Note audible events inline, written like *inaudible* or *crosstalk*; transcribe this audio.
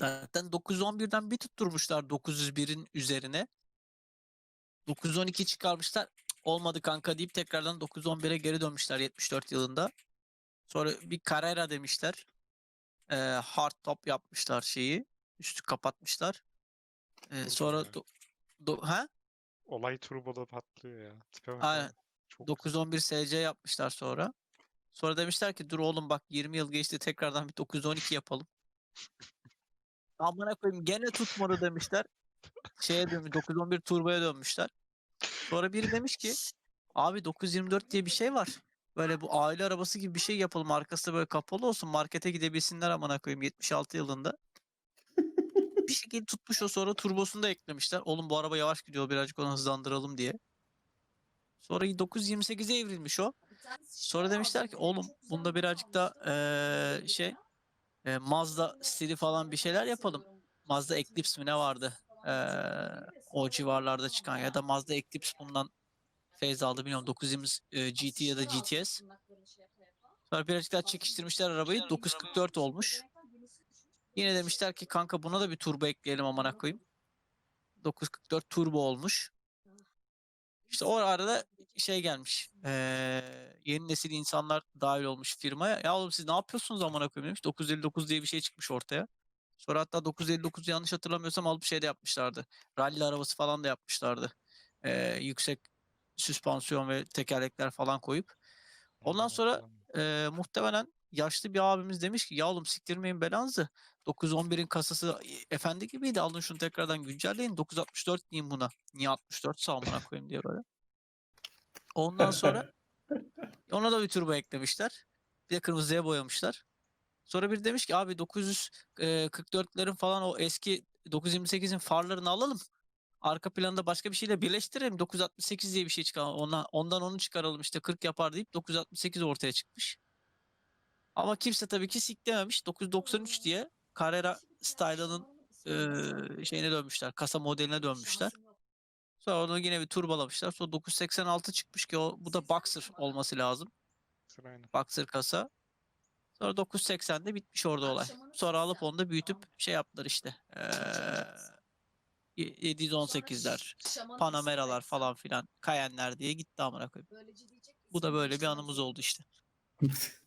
Zaten 911'den bir tutturmuşlar 901'in üzerine. 912 çıkarmışlar. "Cık, Olmadı kanka deyip tekrardan 911'e geri dönmüşler 74 yılında. Sonra bir Carrera demişler. Ee, hard top yapmışlar şeyi. Üstü kapatmışlar. Çok sonra do- do- ha? Olay turboda patlıyor ya. Tipe bak Aynen. abi. Çok güzel. 911 SC yapmışlar sonra. Sonra demişler ki dur oğlum bak 20 yıl geçti tekrardan bir 912 yapalım. Amına koyayım gene tutmadı demişler. Şeye dönmüş 911 turboya dönmüşler. Sonra biri demiş ki abi 924 diye bir şey var. Böyle bu aile arabası gibi bir şey yapalım. Arkası böyle kapalı olsun. Markete gidebilsinler amına koyayım 76 yılında. Bir şekilde tutmuş o sonra turbosunu da eklemişler. Oğlum bu araba yavaş gidiyor birazcık onu hızlandıralım diye. Sonra 928'e evrilmiş o. Sonra demişler ki oğlum bunda birazcık da eee, şey eee, Mazda stili falan bir şeyler yapalım. Mazda Eclipse mi ne vardı? Eee, o civarlarda çıkan ya da Mazda Eclipse bundan feyz aldı bilmiyorum 920 eee, GT ya da GTS. Sonra birazcık daha çekiştirmişler arabayı 944 olmuş. Yine demişler ki kanka buna da bir turbo ekleyelim amına koyayım. 944 turbo olmuş. İşte o arada şey gelmiş. eee, yeni nesil insanlar dahil olmuş firmaya. Ya oğlum siz ne yapıyorsunuz amına koyayım demiş. 959 diye bir şey çıkmış ortaya. Sonra hatta 959 yanlış hatırlamıyorsam alıp şey de yapmışlardı. Rally arabası falan da yapmışlardı. Eee, yüksek süspansiyon ve tekerlekler falan koyup. Ondan sonra eee, muhtemelen yaşlı bir abimiz demiş ki ya oğlum siktirmeyin belanızı. 911'in kasası efendi gibiydi. Alın şunu tekrardan güncelleyin. 964 diyeyim buna. Niye 64 sağ amına koyayım diye böyle. Ondan sonra *laughs* ona da bir turbo eklemişler. Bir de kırmızıya boyamışlar. Sonra biri demiş ki abi 944'lerin falan o eski 928'in farlarını alalım. Arka planda başka bir şeyle birleştirelim. 968 diye bir şey çıkar. Ona, ondan onu çıkaralım işte 40 yapar deyip 968 ortaya çıkmış. Ama kimse tabii ki siklememiş. 993 diye Carrera Style'ın eee, şeyine dönmüşler. Kasa modeline dönmüşler. Sonra onu yine bir turbolamışlar. Sonra 986 çıkmış ki o bu da Boxer olması lazım. Boxer kasa. Sonra 980'de bitmiş orada olay. Sonra alıp onu da büyütüp şey yaptılar işte. Eee 718'ler, Panamera'lar falan filan, Cayenne'ler diye gitti amına koyayım. Bu da böyle bir anımız oldu işte. *laughs*